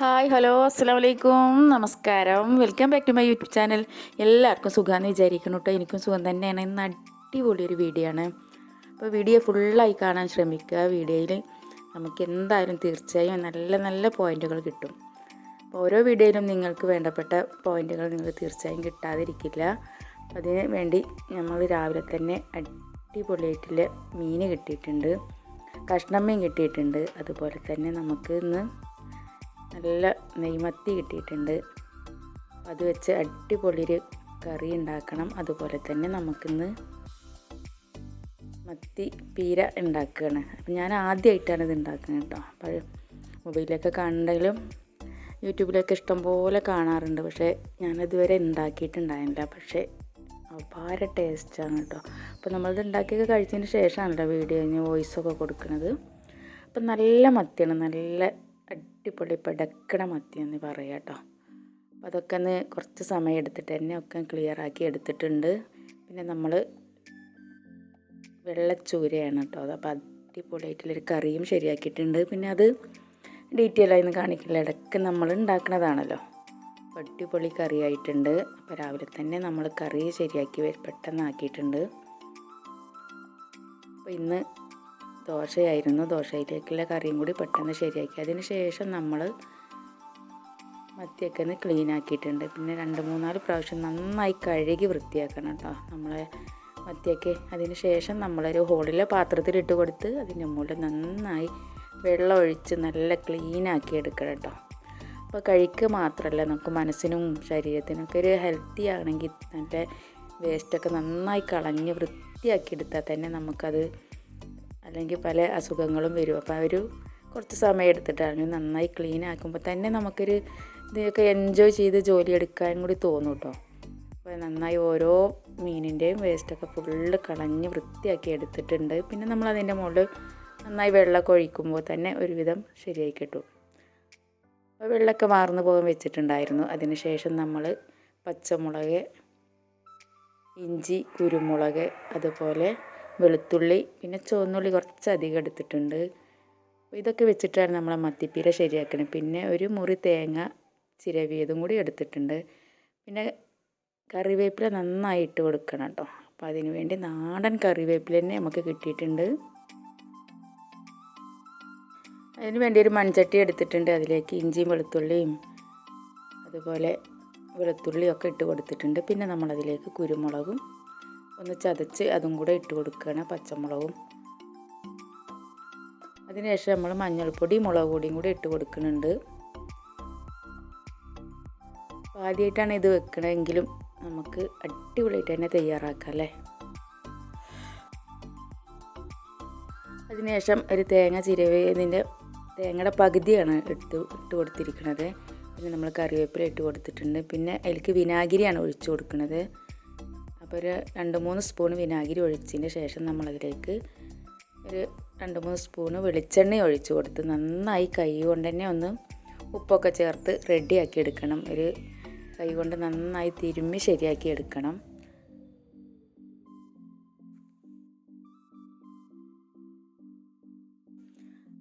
Hi hello അസ്സാം വലൈക്കും നമസ്കാരം. Welcome back to my YouTube channel എല്ലാവർക്കും സുഖമാണെന്ന് വിചാരിക്കണം കേട്ടോ എനിക്കും സുഖം തന്നെയാണ്. ഇന്ന് അടിപൊളി ഒരു വീഡിയോ ആണ്. അപ്പോൾ വീഡിയോ ഫുള്ളായി കാണാൻ ശ്രമിക്കുക. വീഡിയോയിൽ നമുക്ക് എന്തായാലും തീർച്ചയായും നല്ല നല്ല പോയിന്റുകൾ കിട്ടും. അപ്പോൾ ഓരോ വീഡിയോയിലും നിങ്ങൾക്ക് വേണ്ടപ്പെട്ട പോയിന്റുകൾ നിങ്ങൾ തീർച്ചയായും കിട്ടാതിരിക്കില്ല. അതിന് വേണ്ടി നമ്മൾ രാവിലെ തന്നെ അടിപൊളിയായിട്ടുള്ള മീൻ കിട്ടിയിട്ടുണ്ട്. കഷ്ണം മീൻ കിട്ടിയിട്ടുണ്ട്. അതുപോലെ തന്നെ നമുക്ക് ഇന്ന് നല്ല നെയ്മത്തി കിട്ടിയിട്ടുണ്ട്. അത് വെച്ച് അടിപൊളി ഒരു കറി ഉണ്ടാക്കണം. അതുപോലെ തന്നെ നമുക്കിന്ന് മത്തി പീര ഉണ്ടാക്കുകയാണ്. അപ്പം ഞാൻ ആദ്യമായിട്ടാണ് ഇത് ഉണ്ടാക്കുന്നത് കേട്ടോ. അപ്പോൾ മൊബൈലിലൊക്കെ കാണുന്നെങ്കിലും യൂട്യൂബിലൊക്കെ ഇഷ്ടംപോലെ കാണാറുണ്ട്. പക്ഷേ ഞാനിതുവരെ ഉണ്ടാക്കിയിട്ടുണ്ടായിരുന്നില്ല. പക്ഷേ അപാര ടേസ്റ്റാണ് കേട്ടോ. അപ്പോൾ നമ്മളിത് ഉണ്ടാക്കിയൊക്കെ കഴിച്ചതിന് ശേഷമാണല്ലോ വീഡിയോ കഴിഞ്ഞ് വോയിസൊക്കെ കൊടുക്കുന്നത്. അപ്പം നല്ല മത്തിയാണ്. നല്ല അടിപൊളി പിടക്കണ മത്തി എന്ന് പറയാം കേട്ടോ. അപ്പോൾ അതൊക്കെ ഒന്ന് കുറച്ച് സമയം എടുത്തിട്ട് തന്നെ ഒക്കെ ക്ലിയർ ആക്കി എടുത്തിട്ടുണ്ട്. പിന്നെ നമ്മൾ വെള്ളച്ചൂരയാണ് കേട്ടോ. അത് അപ്പോൾ അടിപൊളിയായിട്ടുള്ളൊരു കറിയും ശരിയാക്കിയിട്ടുണ്ട്. പിന്നെ അത് ഡീറ്റെയിൽ ആയി കാണിക്കില്ല. ഇടയ്ക്ക് നമ്മൾ ഉണ്ടാക്കുന്നതാണല്ലോ അടിപൊളി കറിയായിട്ടുണ്ട്. അപ്പോൾ രാവിലെ തന്നെ നമ്മൾ കറി ശരിയാക്കി പെട്ടെന്ന് ആക്കിയിട്ടുണ്ട് അപ്പോൾ ഇന്ന് ദോശയായിരുന്നു. ദോശയിലേക്കുള്ള കറിയും കൂടി പെട്ടെന്ന് ശരിയാക്കി. അതിന് ശേഷം നമ്മൾ മത്തിയൊക്കെ ഒന്ന് ക്ലീൻ ആക്കിയിട്ടുണ്ട്. പിന്നെ രണ്ട് മൂന്നാൽ പ്രാവശ്യം നന്നായി കഴുകി വൃത്തിയാക്കണം കേട്ടോ നമ്മളെ മത്തിയൊക്കെ അതിന് ശേഷം നമ്മളൊരു ഹോളിലെ പാത്രത്തിലിട്ട് കൊടുത്ത് അതിന്റെ മുകളിൽ നന്നായി വെള്ളം ഒഴിച്ച് നല്ല ക്ലീൻ ആക്കി എടുക്കണം കേട്ടോ അപ്പോൾ കഴിക്കുക മാത്രമല്ല നമുക്ക് മനസ്സിനും ശരീരത്തിനൊക്കെ ഒരു ഹെൽത്തി ആണെങ്കിൽ നല്ല വേസ്റ്റൊക്കെ നന്നായി കളഞ്ഞ് വൃത്തിയാക്കി എടുത്താൽ തന്നെ നമുക്കത് അല്ലെങ്കിൽ പല അസുഖങ്ങളും വരും. അപ്പോൾ അവർ കുറച്ച് സമയം എടുത്തിട്ടാണ് നന്നായി ക്ലീൻ ആക്കുമ്പോൾ തന്നെ നമുക്കൊരു ഇതൊക്കെ എൻജോയ് ചെയ്ത് ജോലി എടുക്കാൻ കൂടി തോന്നും കേട്ടോ അപ്പോൾ നന്നായി ഓരോ മീനിന്റെയും വേസ്റ്റൊക്കെ ഫുള്ള് കളഞ്ഞ് വൃത്തിയാക്കി എടുത്തിട്ടുണ്ട്. പിന്നെ നമ്മൾ അതിന്റെ മുകളിൽ നന്നായി വെള്ളമൊക്കെ ഒഴിക്കുമ്പോൾ തന്നെ ഒരുവിധം ശരിയായി കിട്ടും. അപ്പോൾ വെള്ളമൊക്കെ മാർന്നു പോകാൻ വെച്ചിട്ടുണ്ടായിരുന്നു. അതിന് ശേഷം നമ്മൾ പച്ചമുളക് ഇഞ്ചി കുരുമുളക് അതുപോലെ വെളുത്തുള്ളി പിന്നെ ചുവന്നുള്ളി കുറച്ച് അധികം എടുത്തിട്ടുണ്ട് ഇതൊക്കെ വെച്ചിട്ടാണ് നമ്മളെ മത്തിപ്പീര ശരിയാക്കുന്നത് പിന്നെ ഒരു മുറി തേങ്ങ ചിരവിയതും കൂടി എടുത്തിട്ടുണ്ട്. പിന്നെ കറിവേപ്പില നന്നായി ഇട്ട് കൊടുക്കണം കേട്ടോ. അപ്പോൾ അതിന് വേണ്ടി നാടൻ കറിവേപ്പില തന്നെ നമുക്ക് കിട്ടിയിട്ടുണ്ട്. അതിന് വേണ്ടി ഒരു മൺചട്ടി എടുത്തിട്ടുണ്ട്. അതിലേക്ക് ഇഞ്ചിയും വെളുത്തുള്ളിയും അതുപോലെ വെളുത്തുള്ളിയൊക്കെ ഇട്ട് കൊടുത്തിട്ടുണ്ട്. പിന്നെ നമ്മളതിലേക്ക് കുരുമുളകും ഒന്ന് ചതച്ച് അതും കൂടെ ഇട്ട് കൊടുക്കുകയാണ് പച്ചമുളകും. അതിനുശേഷം നമ്മൾ മഞ്ഞൾപ്പൊടി മുളക് പൊടിയും കൂടി ഇട്ട് കൊടുക്കുന്നുണ്ട്. ആദ്യമായിട്ടാണ് ഇത് വെക്കണമെങ്കിലും നമുക്ക് അടിപൊളിയായിട്ട് തന്നെ തയ്യാറാക്കാം അല്ലേ? അതിനുശേഷം ഒരു തേങ്ങ ചിരവിയതിന്റെ തേങ്ങയുടെ പകുതിയാണ് എടുത്ത് ഇട്ട് കൊടുത്തിരിക്കുന്നത് പിന്നെ നമ്മൾ കറിവേപ്പില ഇട്ട് കൊടുത്തിട്ടുണ്ട്. പിന്നെ അതിലേക്ക് വിനാഗിരിയാണ് ഒഴിച്ചു കൊടുക്കുന്നത് അപ്പോൾ ഒരു രണ്ട് മൂന്ന് സ്പൂൺ വിനാഗിരി ഒഴിച്ചതിന് ശേഷം നമ്മളതിലേക്ക് ഒരു രണ്ട് മൂന്ന് സ്പൂണ് വെളിച്ചെണ്ണ ഒഴിച്ച് കൊടുത്ത് നന്നായി കൈ കൊണ്ട് തന്നെ ഒന്ന് ഉപ്പൊക്കെ ചേർത്ത് റെഡിയാക്കി എടുക്കണം. ഒരു കൈ കൊണ്ട് നന്നായി തിരുമ്മി ശരിയാക്കി എടുക്കണം.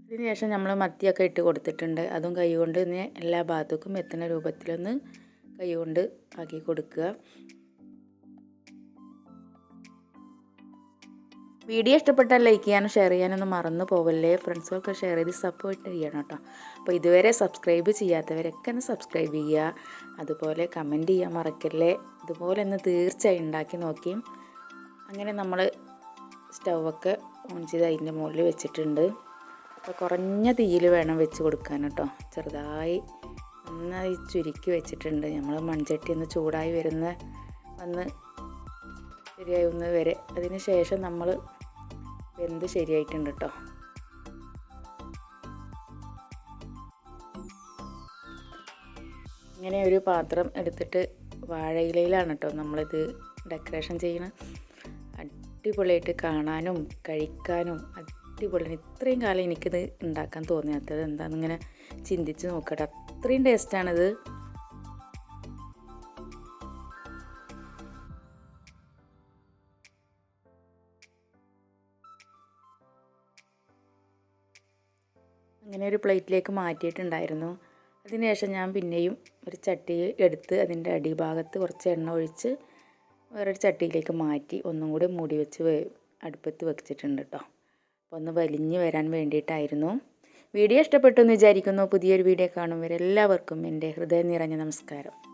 അതിനുശേഷം നമ്മൾ മത്തിയൊക്കെ ഇട്ട് കൊടുത്തിട്ടുണ്ട്. അതും കൈ കൊണ്ട് തന്നെ എല്ലാ ഭാഗത്തേക്കും എത്തുന്ന രൂപത്തിലൊന്ന് കൈ കൊണ്ട് ആക്കി കൊടുക്കുക. വീഡിയോ ഇഷ്ടപ്പെട്ടാൽ ലൈക്ക് ചെയ്യാനും ഷെയർ ചെയ്യാനൊന്നും മറന്നു പോവല്ലേ. ഫ്രണ്ട്സുകൾക്ക് ഷെയർ ചെയ്ത് സപ്പോർട്ട് ചെയ്യണം കേട്ടോ. അപ്പോൾ ഇതുവരെ സബ്സ്ക്രൈബ് ചെയ്യാത്തവരൊക്കെ ഒന്ന് സബ്സ്ക്രൈബ് ചെയ്യുക. അതുപോലെ കമന്റ് ചെയ്യാൻ മറക്കല്ലേ. ഇതുപോലെ ഒന്ന് തീർച്ചയായും ഉണ്ടാക്കി നോക്കി അങ്ങനെ നമ്മൾ സ്റ്റൗവൊക്കെ ഓൺ ചെയ്ത് അതിന്റെ മുകളിൽ വെച്ചിട്ടുണ്ട്. അപ്പോൾ കുറഞ്ഞ തീയിൽ വേണം വെച്ച് കൊടുക്കാൻ കേട്ടോ. ചെറുതായി നന്നായി ചുരുക്കി വെച്ചിട്ടുണ്ട്. നമ്മൾ മൺചട്ടി ഒന്ന് ചൂടായി വരുന്ന വന്ന് ശരിയായി ഒന്ന് വരെ. അതിന് ശേഷം നമ്മൾ വെന്ത് ശരിയായിട്ടുണ്ട് കേട്ടോ ഇങ്ങനെ ഒരു പാത്രം എടുത്തിട്ട് വാഴയിലയിലാണ് കേട്ടോ നമ്മളിത് ഡെക്കറേഷൻ ചെയ്യുന്നത്. അടിപൊളിയായിട്ട് കാണാനും കഴിക്കാനും അടിപൊളി. ഇത്രയും കാലം എനിക്കിത് ഉണ്ടാക്കാൻ തോന്നിയാത്തത് എന്താണെന്നിങ്ങനെ ചിന്തിച്ച് നോക്കട്ടെ. അത്രയും ടേസ്റ്റാണിത് അങ്ങനെ ഒരു പ്ലേറ്റിലേക്ക് മാറ്റിയിട്ടുണ്ടായിരുന്നു. അതിനുശേഷം ഞാൻ പിന്നെയും ഒരു ചട്ടി എടുത്ത് അതിന്റെ അടിഭാഗത്ത് കുറച്ച് എണ്ണ ഒഴിച്ച് വേറൊരു ചട്ടിയിലേക്ക് മാറ്റി ഒന്നും കൂടി മൂടി വെച്ച് അടുപ്പത്ത് വെച്ചിട്ടുണ്ട് കേട്ടോ അപ്പോൾ ഒന്ന് വലിഞ്ഞ് വരാൻ വേണ്ടിയിട്ടായിരുന്നു. വീഡിയോ ഇഷ്ടപ്പെട്ടു എന്ന് വിചാരിക്കുന്നു. പുതിയൊരു വീഡിയോ കാണും എല്ലാവർക്കും എന്റെ ഹൃദയം നിറഞ്ഞ നമസ്കാരം.